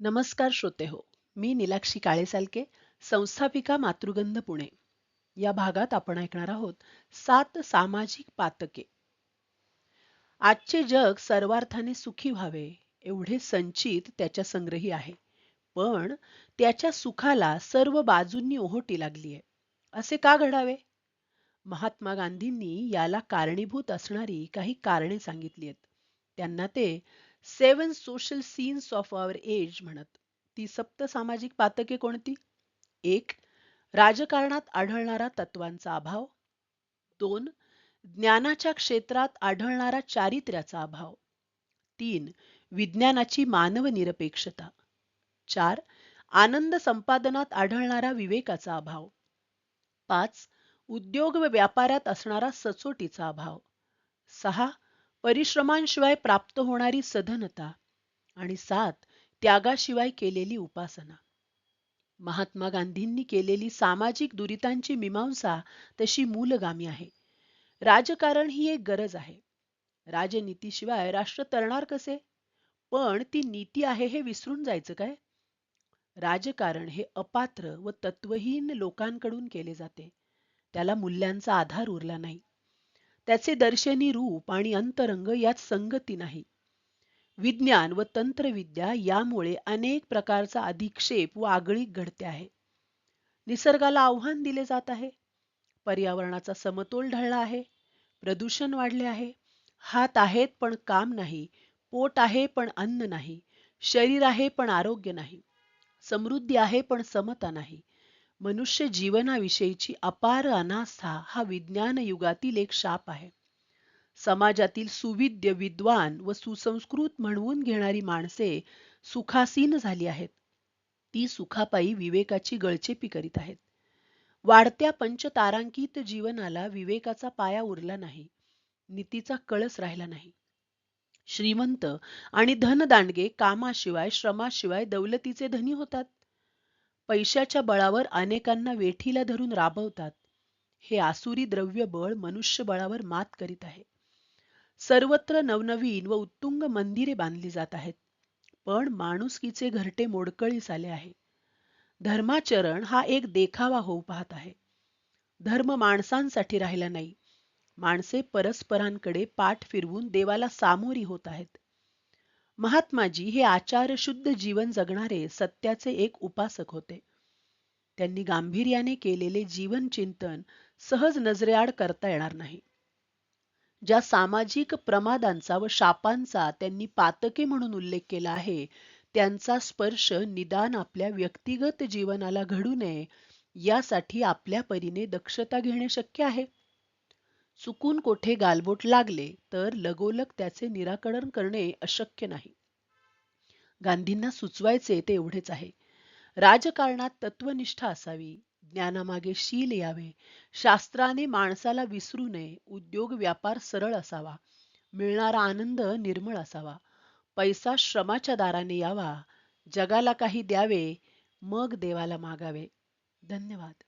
नमस्कार श्रोते हो मी निलाक्षी काळेसालके संस्थापिका मातृगंध पुणे. या भागात आपण ऐकणार आहोत सात सामाजिक पातके. आजचे जग सर्वार्थाने सुखी व्हावे एवढे संचित त्याच्या संग्रही आहे. पण त्याच्या सुखाला सर्व बाजूंनी ओहोटी लागली आहे असे का घडावे? महात्मा गांधींनी याला कारणीभूत असणारी काही कारणे सांगितली आहेत त्यांना ते seven social sins of our age म्हणत. ती सप्त सामाजिक पातके कोणती? एक राजकारणात आढळणारा तत्वांचा अभाव. दोन ज्ञानाच्या क्षेत्रात आढळणारा चारित्र्याचा अभाव. तीन विज्ञानाची मानवनिरपेक्षता चार आनंद संपादनात आढळणारा विवेकाचा अभाव. पाच उद्योग व व्यापारात असणारा सचोटीचा अभाव. सहा परिश्रमांशिवाय प्राप्त होणारी सधनता आणि सात त्यागाशिवाय केलेली उपासना. महात्मा गांधींनी केलेली सामाजिक दुरितांची मीमांसा तशी मूलगामी आहे. राजकारण ही एक गरज आहे. राजनीतीशिवाय राष्ट्र तरणार कसे? पण ती नीती आहे हे विसरून जायचं काय? राजकारण हे अपात्र व तत्वहीन लोकांकडून केले जाते. त्याला मूल्यांचा आधार उरला नाही. त्याचे दर्शनी रूप आणि अंतरंग यात संगती नाही. विज्ञान व तंत्रविद्या यामुळे अनेक प्रकारचा अधिक्षेप व आगळीक घडते आहे. निसर्गाला आव्हान दिले जात आहे. पर्यावरणाचा समतोल ढळला आहे. प्रदूषण वाढले आहे. हात आहेत पण काम नाही. पोट आहे पण अन्न नाही. शरीर आहे पण आरोग्य नाही. समृद्धी आहे पण समता नाही. मनुष्य जीवनाविषयीची अपार अनास्था हा विज्ञान युगातील एक शाप आहे. समाजातील सुविद्य विद्वान व सुसंस्कृत म्हणवून घेणारी माणसे सुखासीन झाली आहेत. ती सुखापायी विवेकाची गळचेपी करीत आहेत. वाढत्या पंचतारांकित जीवनाला विवेकाचा पाया उरला नाही. नीतीचा कळस राहिला नाही. श्रीमंत आणि धनदांडगे कामाशिवाय श्रमाशिवाय दौलतीचे धनी होतात. पैशाच्या बळावर अनेकांना वेठीला धरून राबवतात. हे आसुरी द्रव्य बळ मनुष्य बळावर मात करीत आहे. सर्वत्र नवनवीन व उत्तुंग मंदिरे बांधली जात आहेत. पण माणुसकीचे घरटे मोडकळीस आले आहे. धर्माचरण हा एक देखावा होऊ पाहत आहे. धर्म माणसांसाठी राहिला नाही. माणसे परस्परांकडे पाठ फिरवून देवाला सामोरी होत आहेत. महात्माजी हे आचारशुद्ध जीवन जगणारे सत्याचे एक उपासक होते. त्यांनी गांभीर्याने केलेले जीवन चिंतन सहज नजरेआड करता येणार नाही. ज्या सामाजिक प्रमादांचा व शापांचा त्यांनी पातके म्हणून उल्लेख केला आहे त्यांचा स्पर्श निदान आपल्या व्यक्तिगत जीवनाला घडू नये यासाठी आपल्या परीने दक्षता घेणे शक्य आहे. चुकून कोठे गालबोट लागले तर लगोलग त्याचे निराकरण करणे अशक्य नाही. गांधींना सुचवायचे ते एवढेच आहे. राजकारणात तत्वनिष्ठा असावी ज्ञानामागे शील यावे शास्त्राने माणसाला विसरू नये उद्योग व्यापार सरळ असावा मिळणारा आनंद निर्मळ असावा पैसा श्रमाच्या दाराने यावा जगाला काही द्यावे मग देवाला मागावे. धन्यवाद.